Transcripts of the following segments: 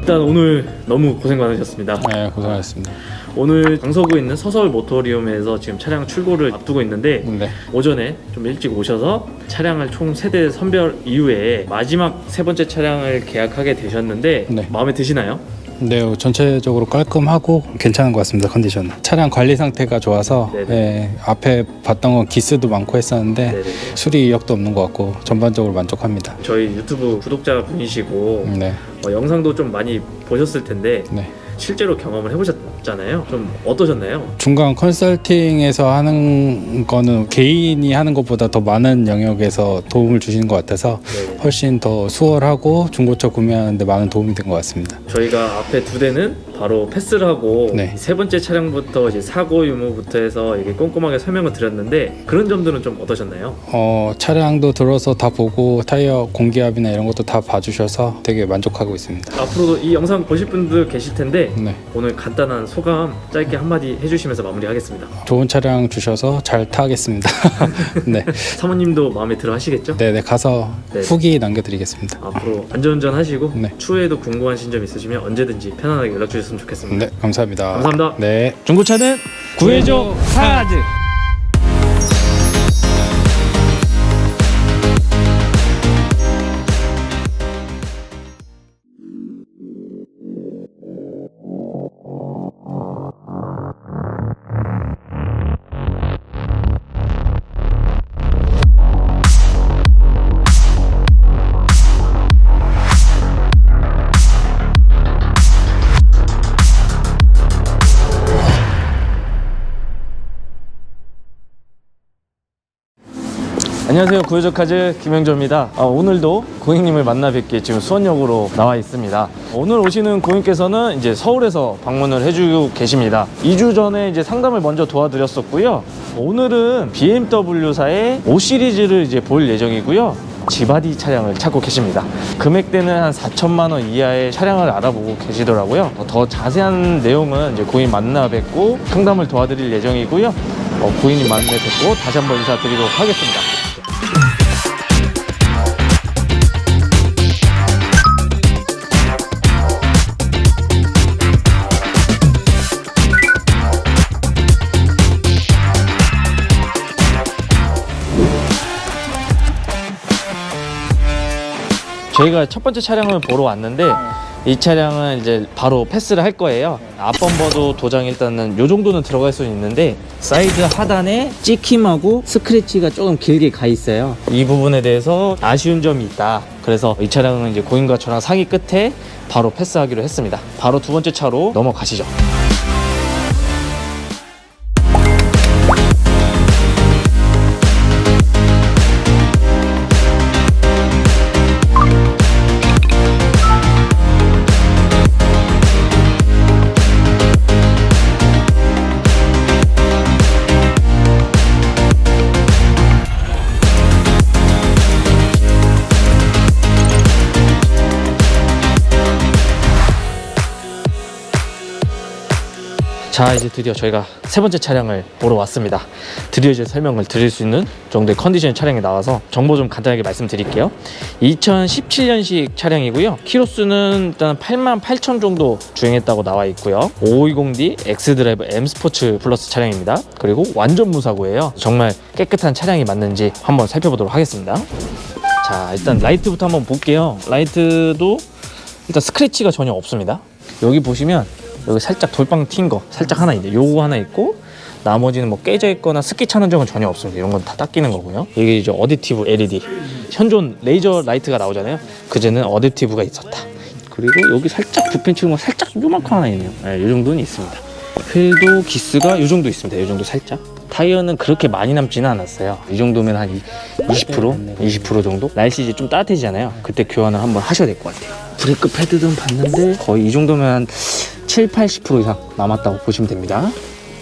일단 오늘 너무 고생 많으셨습니다. 네, 고생하셨습니다. 오늘 강서구에 있는 서서울 모터리움에서 지금 차량 출고를 앞두고 있는데 네. 오전에 좀 일찍 오셔서 차량을 총 세 대 선별 이후에 마지막 세 번째 차량을 계약하게 되셨는데 네. 마음에 드시나요? 네, 전체적으로 깔끔하고 괜찮은 것 같습니다. 컨디션. 차량 관리 상태가 좋아서. 네, 앞에 봤던 건 기스도 많고 했었는데 네네. 수리 이력도 없는 것 같고 전반적으로 만족합니다. 저희 유튜브 구독자 분이시고 네, 어, 영상도 좀 많이 보셨을 텐데 네. 실제로 경험을 해보셨 잖아요. 좀 어떠셨나요? 중간 컨설팅에서 하는 거는 개인이 하는 것보다 더 많은 영역에서 도움을 주시는 것 같아서 네. 훨씬 더 수월하고 중고차 구매하는데 많은 도움이 된 것 같습니다. 저희가 앞에 두 대는 바로 패스를 하고 네. 세 번째 차량부터 이제 사고 유무부터 해서 이게 꼼꼼하게 설명을 드렸는데 그런 점들은 좀 어떠셨나요? 어, 차량도 들어서 다 보고 타이어 공기압이나 이런 것도 다 봐주셔서 되게 만족하고 있습니다. 앞으로도 이 영상 보실 분들 계실 텐데 네. 오늘 간단한 소감 짧게 한마디 해주시면서 마무리하겠습니다. 좋은 차량 주셔서 잘 타겠습니다. 네. 사모님도 마음에 들어 하시겠죠? 네, 네, 가서 네. 후기 남겨드리겠습니다. 앞으로 안전운전 하시고 네. 추후에도 궁금하신 점 있으시면 언제든지 편안하게 연락 주 셨으면 좋겠습니다. 네, 감사합니다. 감사합니다. 네. 중고차는 구해줘 카즈. 안녕하세요 구해줘카즈 김영조입니다 아, 오늘도 고객님을 만나 뵙기 지금 수원역으로 나와 있습니다 오늘 오시는 고객님께서는 이제 서울에서 방문을 해주고 계십니다 2주 전에 이제 상담을 먼저 도와드렸었고요 오늘은 BMW사의 5 시리즈를 이제 볼 예정이고요 지바디 차량을 찾고 계십니다. 금액대는 한 4천만 원 이하의 차량을 알아보고 계시더라고요. 더 자세한 내용은 이제 고객님 만나 뵙고 상담을 도와드릴 예정이고요. 어, 고객님 만나 뵙고 다시 한번 인사드리도록 하겠습니다. 저희가 첫 번째 차량을 보러 왔는데 이 차량은 이제 바로 패스를 할 거예요. 앞범버도 도장 일단은 요 정도는 들어갈 수 있는데 사이드 하단에 찍힘하고 스크래치가 조금 길게 가 있어요. 이 부분에 대해서 아쉬운 점이 있다. 그래서 이 차량은 이제 고객과 저랑 상의 끝에 바로 패스하기로 했습니다. 바로 두 번째 차로 넘어가시죠. 자 이제 드디어 저희가 세 번째 차량을 보러 왔습니다. 드디어 이제 설명을 드릴 수 있는 정도의 컨디션의 차량이 나와서 정보 좀 간단하게 말씀드릴게요. 2017년식 차량이고요. 키로수는 일단 8만 8천 정도 주행했다고 나와 있고요. 520D X드라이브 M 스포츠 플러스 차량입니다. 그리고 완전 무사고예요. 정말 깨끗한 차량이 맞는지 한번 살펴보도록 하겠습니다. 자 일단 라이트부터 한번 볼게요. 라이트도 일단 스크래치가 전혀 없습니다. 여기 보시면 여기 살짝 돌빵 튄거 살짝 하나 있네. 요거 하나 있고 나머지는 뭐 깨져 있거나 습기 차는 적은 전혀 없습니다. 이런 건 다 닦이는 거고요. 이게 이제 어댑티브 LED. 현존 레이저 라이트가 나오잖아요. 그제는 어댑티브가 있었다. 그리고 여기 살짝 붓펜 치는 거 살짝 요만큼 하나 있네요. 네, 이 정도는 있습니다. 휠도 기스가 이 정도 있습니다. 이 정도 살짝. 타이어는 그렇게 많이 남지는 않았어요. 이 정도면 한 20% 20% 정도? 날씨 이제 좀 따뜻해지잖아요. 그때 교환을 한번 하셔야 될 것 같아요. 브레이크 패드는 봤는데 거의 이 정도면 한 7, 80% 이상 남았다고 보시면 됩니다.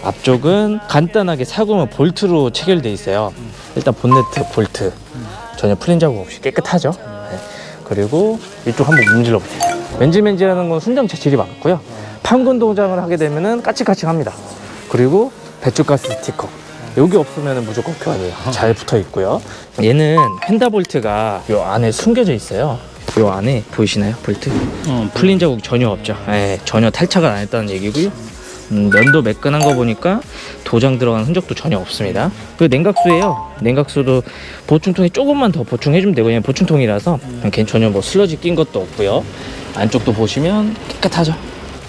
앞쪽은 간단하게 사구문 볼트로 체결돼 있어요. 일단 본네트 볼트 전혀 풀린 자국 없이 깨끗하죠. 네. 그리고 이쪽 한번 문질러 보세요. 맨질맨질하는 건 순정 재질이 많고요. 판군 동작을 하게 되면은 까칠까칠합니다. 그리고 배출가스 스티커 여기 없으면 무조건 교환이에요. 잘 붙어 있고요. 얘는 펜다볼트가 요 안에 숨겨져 있어요. 요 안에 보이시나요? 볼트? 어, 풀린 자국 전혀 없죠. 예, 전혀 탈착을 안 했다는 얘기고요. 음, 면도 매끈한 거 보니까 도장 들어간 흔적도 전혀 없습니다. 그 냉각수예요. 냉각수도 보충통에 조금만 더 보충해주면 되고 그냥 보충통이라서 걔 전혀 뭐 슬러지 낀 것도 없고요. 안쪽도 보시면 깨끗하죠.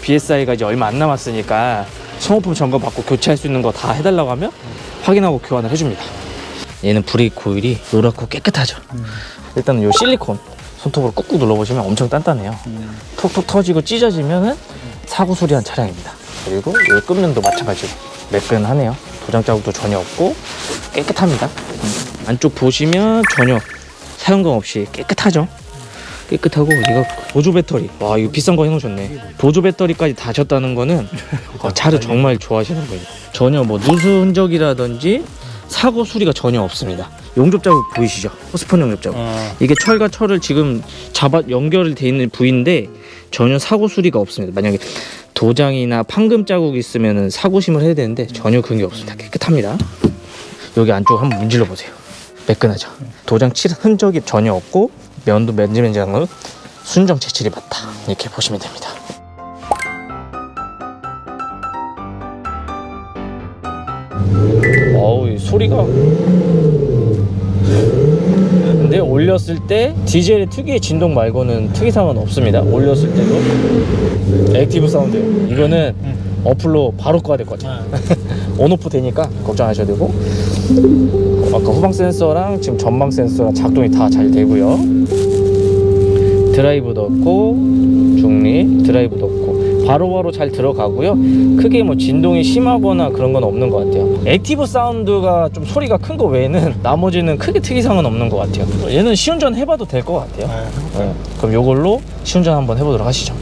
BSI가 이제 얼마 안 남았으니까 소모품 점검 받고 교체할 수 있는 거 다 해달라고 하면 확인하고 교환을 해줍니다. 얘는 브레이크 코일이 노랗고 깨끗하죠. 일단은 요 실리콘 손톱으로 꾹꾹 눌러보시면 엄청 단단해요. 톡톡 터지고 찢어지면은 사고 수리한 차량입니다. 그리고 이 끝면도 마찬가지로 매끈하네요. 도장 자국도 전혀 없고 깨끗합니다. 음. 안쪽 보시면 전혀 사용감 없이 깨끗하죠. 깨끗하고 이거 보조 배터리 와 이거 비싼 거 해놓으셨네 보조 배터리까지 다셨다는 거는 어, 차를 정말 좋아하시는 거예요 전혀 뭐 누수 흔적이라든지 사고 수리가 전혀 없습니다 용접 자국 보이시죠 호스폰 용접 자국 어, 이게 철과 철을 지금 잡아 연결이 돼 있는 부위인데 전혀 사고 수리가 없습니다. 만약에 도장이나 판금 자국이 있으면 사고심을 해야 되는데 전혀 그런 게 없습니다. 깨끗합니다. 여기 안쪽 한번 문질러 보세요. 매끈하죠. 도장 칠 흔적이 전혀 없고 면도 맨지맨지한 건 순정 채칠이 맞다. 이렇게 보시면 됩니다. 어우 이 소리가 근데 올렸을 때 디젤의 특유의 진동 말고는 특이사항은 없습니다. 올렸을 때도 액티브 사운드예요. 이거는 어플로 바로 꺼야 될 것 같아요. 온오프 되니까 걱정하셔야 되고 어, 아까 후방 센서랑 지금 전방 센서랑 작동이 다 잘 되고요. 드라이브 넣고 중립 드라이브 넣고 바로바로 잘 들어가고요. 크게 뭐 진동이 심하거나 그런 건 없는 것 같아요. 액티브 사운드가 좀 소리가 큰 거 외에는 나머지는 크게 특이사항은 없는 것 같아요. 얘는 시운전 해봐도 될 것 같아요. 네. 그럼 요걸로 시운전 한번 해보도록 하시죠.